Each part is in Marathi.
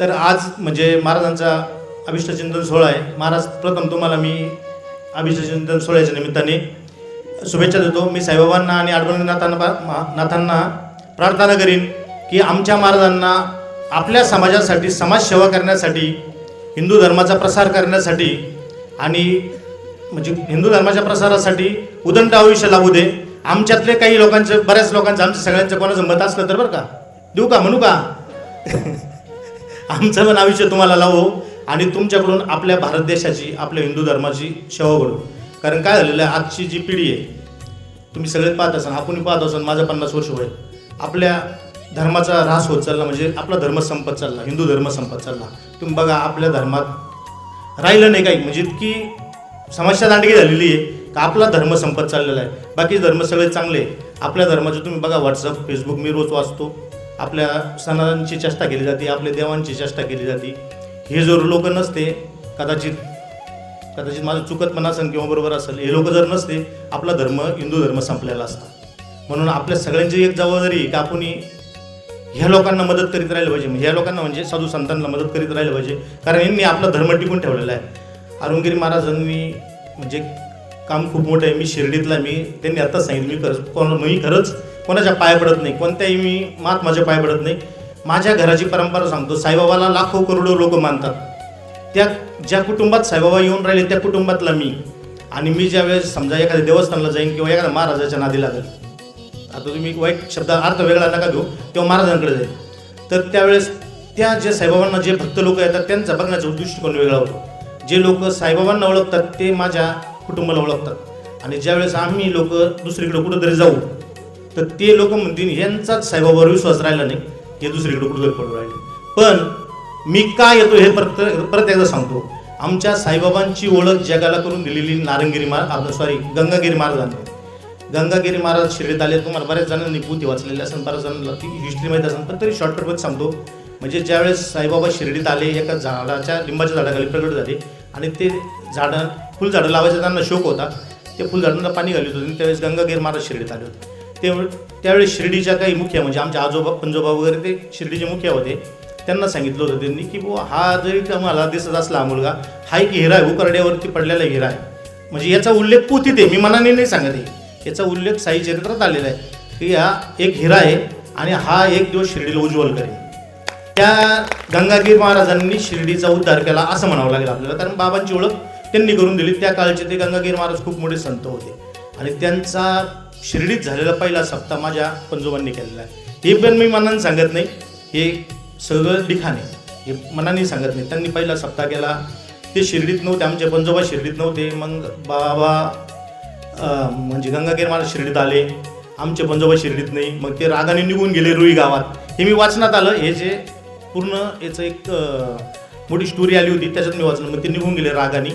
तर आज म्हणजे महाराजांचा अभिष्टचिंतन सोहळा आहे. महाराज प्रथम तुम्हाला मी अभिष्टचिंतन सोहळ्याच्या निमित्ताने शुभेच्छा देतो. मी साईबाबांना आणि आडवणीनाथांना नाथांना प्रार्थना करीन की आमच्या महाराजांना आपल्या समाजासाठी समाजसेवा करण्यासाठी हिंदू धर्माचा प्रसार करण्यासाठी आणि म्हणजे हिंदू धर्माच्या प्रसारासाठी उदंड आयुष्य लावू दे. आमच्यातले काही लोकांचं बऱ्याच लोकांचं आमच्या सगळ्यांचं कोणाचं मत असलं तर बरं का? देऊ का म्हणू का? आमचं पण आयुष्य तुम्हाला लावू आणि तुमच्याकडून आपल्या भारत देशाची आपल्या हिंदू धर्माची सेवा करू कारण काय झालेलं आहे आजची जी पिढी आहे तुम्ही सगळे पाहत असाल आपण पाहत असाल माझं पन्नास वर्ष वय. आपल्या धर्माचा ऱ्हास होत चालला म्हणजे आपला धर्म संपत चालला हिंदू धर्म संपत चालला. तुम्ही बघा आपल्या धर्मात राहिलं नाही काही म्हणजे इतकी समस्या दांडगी झालेली आहे का आपला धर्म संपत चाललेला आहे. बाकी धर्म सगळे चांगले आहे. आपल्या धर्माचे तुम्ही बघा व्हॉट्सअप फेसबुक मी रोज वाचतो. आपल्या सणांची चेष्टा केली जाते आपल्या देवांची चेष्टा केली जाते. हे जर लोक नसते कदाचित कदाचित माझं चुकत पण असेल किंवा बरोबर असेल हे लोक जर नसते आपला धर्म हिंदू धर्म संपलेला असता. म्हणून आपल्या सगळ्यांची एक जबाबदारी की का आपण ह्या लोकांना मदत करीत राहिलं पाहिजे. म्हणजे ह्या लोकांना म्हणजे साधू संतांना मदत करीत राहिलं पाहिजे. कारण यांनी आपला धर्म टिकून ठेवलेला आहे. अरुणगिरी महाराजांनी म्हणजे काम खूप मोठं आहे. मी शिर्डीतला मी त्यांनी आत्ताच सांगितलं. मी खरंच कोण मी खरंच कोणाच्या पाय पडत नाही कोणत्याही मी मात माझ्या पाय पडत नाही. माझ्या घराची परंपरा सांगतो साईबाबाला लाखो करोडो लोक मानतात. त्या ज्या कुटुंबात साईबाबा येऊन राहिले त्या कुटुंबातला मी. आणि मी ज्या वेळेस समजा एखाद्या देवस्थानला जाईन किंवा एखाद्या महाराजाच्या नादी लागेल आता तुम्ही वाईट शब्द अर्थ वेगळा नका घेऊ किंवा महाराजांकडे जाईल तर त्यावेळेस त्या जे साईबाबांना जे भक्त लोक येतात त्यांचा बघण्याचा दृष्टिकोन वेगळा होतो. जे लोक साईबाबांना ओळखतात ते माझ्या कुटुंबाला ओळखतात. आणि ज्यावेळेस आम्ही लोक दुसरीकडे कुठंतरी जाऊ तर ते लोक म्हणतील यांचाच साईबाबावर विश्वास राहिला नाही हे दुसरीकडे कुठंतरी पडू राहिले. पण मी का येतो हे परत परत एकदा सांगतो. आमच्या साईबाबांची ओळख जगाला करून दिलेली नारंगिरी महाराज सॉरी गंगागिरी महाराजांनी गंगागिरी महाराज शिर्डीत आले तुम्हाला बऱ्याच जणांनी पोथी वाचलेली असेल बऱ्याच जणांना ती हिस्ट्री माहीत असेल पण तरी शॉर्टकटमध्ये सांगतो. म्हणजे ज्यावेळेस साईबाबा शिर्डीत आले एका झाडाच्या लिंबाच्या झाडाखाली प्रगट झाले आणि ते झाडं फुलझाडं लावायचा त्यांना शौक होता ते फुलझाडांना पाणी घालत होते त्यावेळेस गंगागिरी महाराज शिर्डीत आले होते. ते त्यावेळेस शिर्डीच्या काही मुख्य म्हणजे आमचे आजोबा पंजोबा वगैरे ते शिर्डीचे मुख्य होते. त्यांना सांगितलं होतं त्यांनी की बुवा हा जरी आम्हाला दिसत असला हा मुलगा हा एक हिरा आहे उकरड्यावरती पडलेला हिरा आहे. म्हणजे याचा उल्लेख पोथीत आहे मी मनाने नाही सांगत आहे. याचा उल्लेख साई चरित्रात आलेला आहे की हा एक हिरा आहे आणि हा एक दिवस शिर्डीला उज्ज्वल करेल. त्या गंगागीर महाराजांनी शिर्डीचा उद्धार केला असं म्हणावं लागेल आपल्याला. कारण बाबांची ओळख त्यांनी करून दिली. त्या काळचे ते गंगागीर महाराज खूप मोठे संत होते. आणि त्यांचा शिर्डीत झालेला पहिला सप्ताह माझ्या पंजोबांनी केलेला आहे. हे पण मी मनाने सांगत नाही. हे सगळं लिखाण आहे हे मनाने सांगत नाही. त्यांनी पहिला सप्ताह केला. ते शिर्डीत नव्हते आमचे पंजोबा शिर्डीत नव्हते. मग बाबा म्हणजे गंगागीर मला शिर्डीत आले. आमचे पंजोबा शिर्डीत नाही. मग ते रागाने निघून गेले रुई गावात. हे मी वाचनात आलं. हे जे पूर्ण याचं एक मोठी स्टोरी आली होती त्याच्यात मी वाचलं. मग ते निघून गेले रागाने.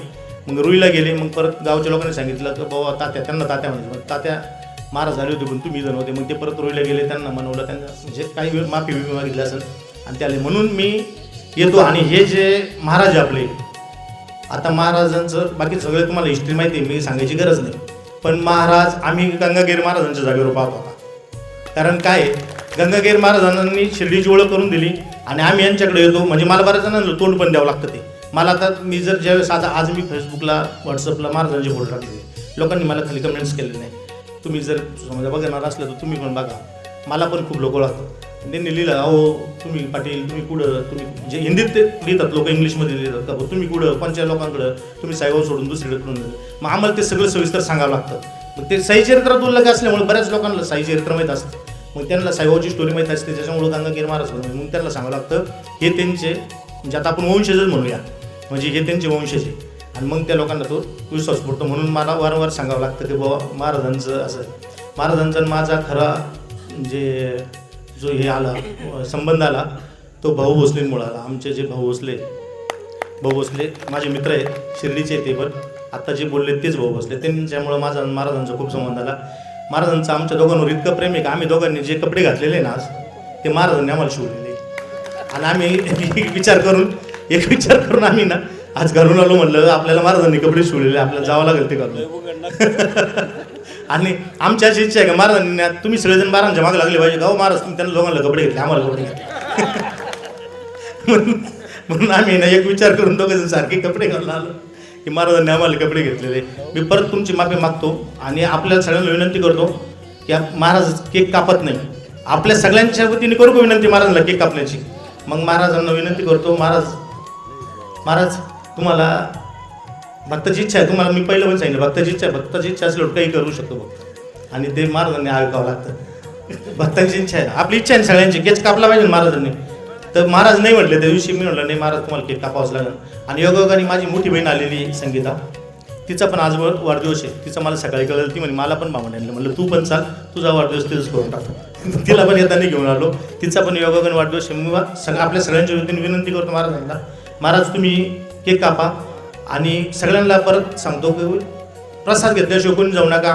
मग रुईला गेले. मग परत गावच्या लोकांनी सांगितलं की बाबा तात्या त्यांना तात्या म्हणजे मग तात्या महाराज झाले होते पण तुम्ही जण होते. मग ते परत रोईला गेले त्यांना म्हणवलं त्यांना म्हणजे काही वेळ माफी बिफी मागितली असेल. आणि त्याले म्हणून मी येतो आणि हे जे महाराज आपले आता महाराजांचं बाकी सगळं तुम्हाला हिस्ट्री माहिती आहे मी सांगायची गरज नाही. पण महाराज आम्ही गंगागीर महाराजांच्या जागेवर पाहत होता. कारण काय आहे, गंगागीर महाराजांनी शिर्डीची ओळख करून दिली आणि आम्ही यांच्याकडे येतो. म्हणजे मला बऱ्याच जणांना तोंड पण द्यावं लागतं ते. मला आता मी जर ज्यावेळेस आता आज मी फेसबुकला व्हॉट्सअपला महाराजांचे फोटो टाकले लोकांनी मला खाली कमेंट्स केले नाही. तुम्ही जर समजा बघणार असलं तर तुम्ही पण बघा. मला पण खूप लोक ओळखतात. त्यांनी लिहिलं अहो तुम्ही पाटील तुम्ही कुठं? तुम्ही जे हिंदीत ते लिहितात लोक इंग्लिशमध्ये लिहितात का? तुम्ही कुठं? पंचायत लोकांकडं? तुम्ही साईबाब सोडून दुसरीकडे करून मग आम्हाला ते सगळं सविस्तर सांगावं लागतं. मग ते साई चरित्रात उल्लेख असल्यामुळे बऱ्याच लोकांना साई चरित्र माहीत असतं. मग त्यांना साईबाची स्टोरी माहीत असते त्याच्यामुळे गंगागिरी महाराज होते. मग त्यांना सांगावं लागतं हे त्यांचे म्हणजे आता आपण वंशजच म्हणूया. म्हणजे हे त्यांचे वंशज आहे आणि मग त्या लोकांना तो विश्वास पडतो म्हणून मला वारंवार सांगावं लागतं की बाबा महाराजांचं असं. महाराजांचा आणि माझा खरा जे जो हे आला संबंध आला तो भाऊ भोसलेंमुळं आला. आमचे जे भाऊ भोसले भाऊ भोसले माझे मित्र आहेत शिर्डीचे ते पण. आत्ता जे बोलले तेच भाऊ भोसले. त्यांच्यामुळं माझा महाराजांचा खूप संबंध आला. महाराजांचा आमच्या दोघांवर इतकं प्रेम आहे का आम्ही दोघांनी जे कपडे घातलेले ना आज ते महाराजांनी आम्हाला शिवलेले आणि आम्ही एक विचार करून एक विचार करून आम्ही ना आज घालून आलो म्हणलं आपल्याला महाराजांनी कपडे शिवलेले आपल्याला जावं लागेल ते घालून. आणि आमची अशी इच्छा आहे का महाराजांनी तुम्ही सगळेजण महाराजांच्या मागे लागले पाहिजे गाव महाराज तुम्ही त्यांना दोघांना कपडे घेतले आम्हाला कपडे घेतले. म्हणून आम्ही ना एक विचार करून दोघं जण सारखे कपडे घालून आलो की महाराजांनी आम्हाला कपडे घेतलेले. मी परत तुमची माफी मागतो आणि आपल्या सगळ्यांना विनंती करतो की महाराज केक कापत नाही. आपल्या सगळ्यांच्या वतीने करू का विनंती महाराजांना केक कापण्याची? मग महाराजांना विनंती करतो महाराज महाराज तुम्हाला भक्ताची इच्छा आहे तुम्हाला मी पहिलं पण सांगितलं भक्ताची इच्छा आहे भक्ताची इच्छा असल्यावर काही करू शकतो भक्त आणि ते महाराजांनी ऐकावं लागतं. भक्तांची इच्छा आहे. आपली इच्छा आहे सगळ्यांची केच कापला पाहिजे महाराजांनी. तर महाराज नाही म्हटले त्या दिवशी मी म्हटलं नाही महाराज तुम्हाला केक कापावंच लागेल. आणि योगायोगाने माझी मोठी बहीण आलेली आहे, संगीता. तिचा पण आज वाढदिवस आहे. तिचं मला सकाळी कळलं ती म्हणे मला पण भावंड आणलं म्हणलं तू पण चाल तुझा वाढदिवस तिथंच करून टाक. तिला पण येताना घेऊन आलो. तिचा पण योगायोगाने वाढदिवस आहे. मी सगळं आपल्या सगळ्यांच्या वतीने विनंती करतो महाराजांना महाराज तुम्ही केक कापा. आणि सगळ्यांना परत सांगतो की प्रसाद घेतल्याशिवाय कोणी जाऊ नका.